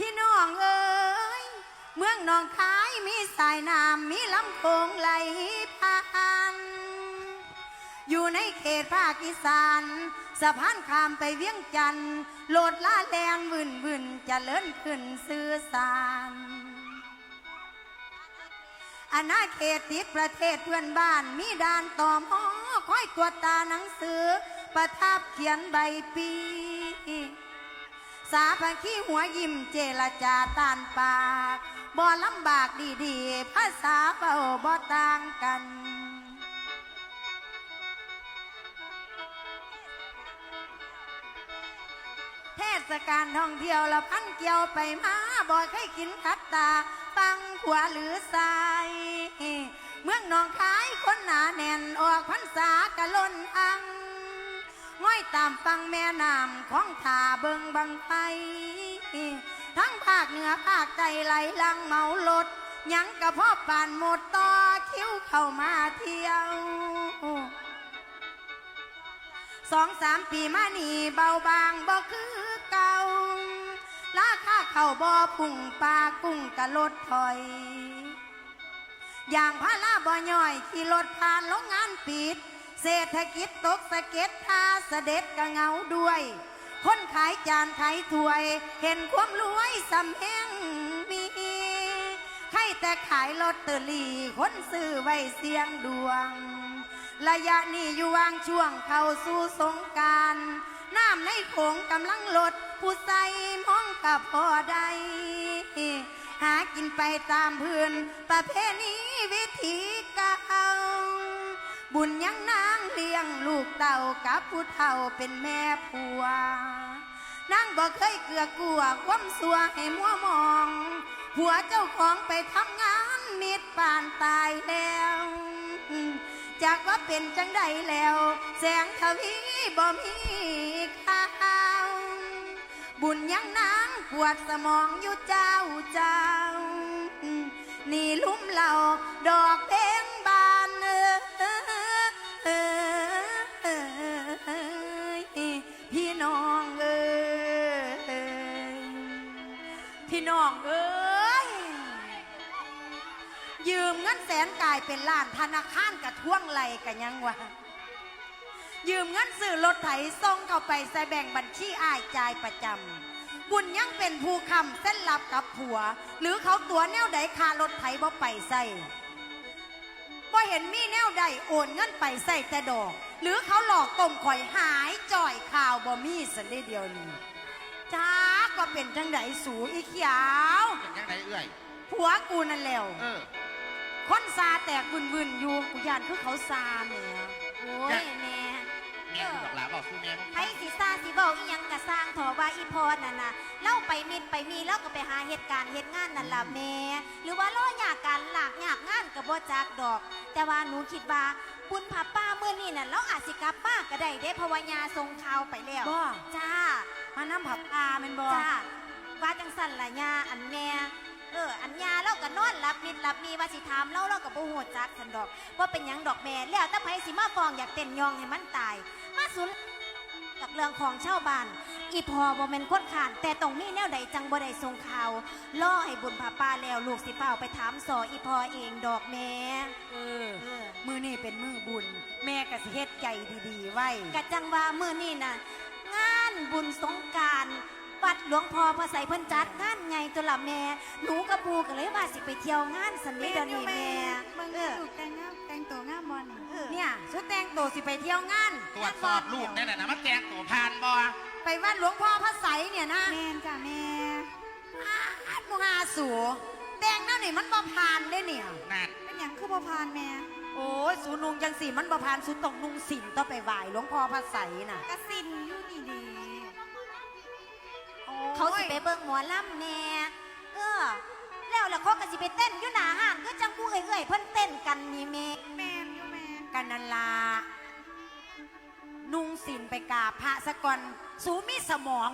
พี่น้องเอ๋ยเมืองหนองคายมีสายน้ำมีลำโขงไหลผ่าน อยู่ในเขตภาคอีสานสะพานข้ามไปเวียงจันทน์โลดล่าแลนวุ่นวุ่นจะเลิ่นขึ้นสื่อสารอาณาเขตติดประเทศเพื่อนบ้าน มีด่านต่อมอคอยตรวตาหนังสือ ประทับเขียนใบปี สาพันขี้หัวยิ้มเจรจาตานปากบ่ลำบากดีๆ ภาษาเบาบ่ต่างกันเทศกาลท่องเที่ยวละพันเกี่ยวไปมาบ่เคยกินขัดตาปังขวาหรือทราย เมืองนองคายคนหนาแน่นออกพรรษากะล้นอัง ง่อยตามฟังแม่น้ำของทา เบิงบังไฟทั้งภาคเหนือภาคใต้ไหลลังเมารถยังกระพาะปานหมดต่อคิ้วเข้ามาเที่ยวสองสามปีมานี่เบาบางบ่คือเก่าราคาเข้าบ่อพุ่งปลากุ้งกะลดถอย อย่างพาราบ่ย่อยขี่รถผ่านโรงงานปิด เศรษฐกิจตกสะเก็ดทาเสด็จกะเงาด้วย คนขายจานขายถ้วย เห็นความรวยสำแหงมีใครแต่ขายลอตเตอรี่คนซื้อไว้เสียงดวง ระยะนี้อยู่วางช่วงเข้าสู่สงการน้ำในโขงกำลังลด ผู้ใส่มองกับพอได้หากินไปตามพื้น ประเพณีวิธีเก่า บุญยังนางเลี้ยงลูกเต่ากับผู้เฒ่าเป็นแม่ผัวนางบอกเคยเกลือกลัวความสัวให้มัวมองผัวเจ้าของไปทำงานมิดป่านตายแล้ว จากว่าเป็นจังใดแล้ว แสงทวีบ่มีข่าวบุญยังนางปวดสมองอยู่เจ้าเจ้า นี่ลุ่มเหล่าดอกเพ พี่น้องเอ้ย ยืมเงินแสนกายเป็นล้านธนาคารกระท่วงไหลกันยังวะยืมเงินซื้อรถไถส่งเข้าไปใส่แบ่งบัญชีอายจ่ายประจำบุญยังเป็นผู้คำเส้นลับกับผัว หรือเขาตัวแนวใดคารถไถบ่ไปใส่บ่เห็นมีแนวใดโอนเงินไปใส่แต่ดอก หรือเขาหลอกต้มข่อยหายจ่อยข่าวบ่มีสันได้เดียวนี้จ้า ก็เป็นจังไดสูอีเขียว เป็นยังไงเอื้อย ผัวกูนั่นแหล้วเออ คนซาแตกวุ่นวุ่นๆอยู่กูยานคือเขาซาแหมโอ้ยแม่แม่กูบอกหลาบอกสู้แม่มึงไผสิซาสิบอกอีหยังกะสร้างเถอะว่าอีพรน่ะนะเล่าไปมิดไปมีแล้วก็ไปหาเหตุการณ์เหตุงานนั่นล่ะแม่หรือว่าล่ออยากการหลากอยากงานกับบ่จักดอก แต่ว่าหนูคิดว่าบุญผาป้าเมื่อนี้น่ะเราอาจสิกลับมาก็ได้เด้เพราะวายาส่งข่าวไปแล้ว บ่จ้า มาน้ำผับอาแมันบ่จ้าว่าจังสั่นล่ะยาอันแม่เออ อันยาเราก็นอนหลับนิดหลับนี่ว่าสิถามเราเราก็บ่ฮู้จักสันดอกว่าเป็นหยังดอกแม่แล้วแต่ไผสิมาฟ้องอยากเต้นยองให้มันตาย มาสุนกับเรื่องของชาวบ้าน อีพอบ่แม่นคนขาน แต่ต้องมีแนวใดจังบ่ได้ส่งข่าวล่อให้บุญพาป้าแล้วลูกสิเฝ้าไปถามสออีพอเองดอกแม่ เออ เออ มือนี่เป็นมือบุญ แม่ก็สิเฮ็ดใจดีๆ ไว้ กะจังว่ามื้อนี้น่ะงาน บุญสงกรารวัดหลวงพ่อพระไสยเพิ่นจัดงานไงตัวละแม่ หนูกับปูก็เลยว่าสิไปเที่ยวงานสันนี้เดี๋ยวนี้แม่มึงเออลูกแต่งงามแต่งตัวงามบอลเออเนี่ยชุดแต่งตัวสิไปเที่ยวงานตรวจสอบลูกนี่แหละนะมันแจงตัวพานบ่ไปวัดหลวงพ่อพระไสยเนี่ยนะแม่นจ้ะแม่อาดมุงอาสูแต่งนั่นนี่มันบ่ผ่านได้เนี่ยนั่นเป็นอย่างคือบ่พานแม่โอ้ยสูนุงจังสีมันบ่ผ่านสูตกนุงสินต้องไปไหว้หลวงพ่อพระไสยน่ะกระสินอยู่นี่ดีเขาสิไปเบิ่งหมอลำแม่เออแล้วแล้วเขาก็สิไปเต้นอยู่หน้าห้างก็จังผู้เอื่อยๆเพิ่นเต้นกันนี่แม่แม่นอยู่แม่กันนันลานุงสินไปกราบพระสะก่อนสูมีสมอง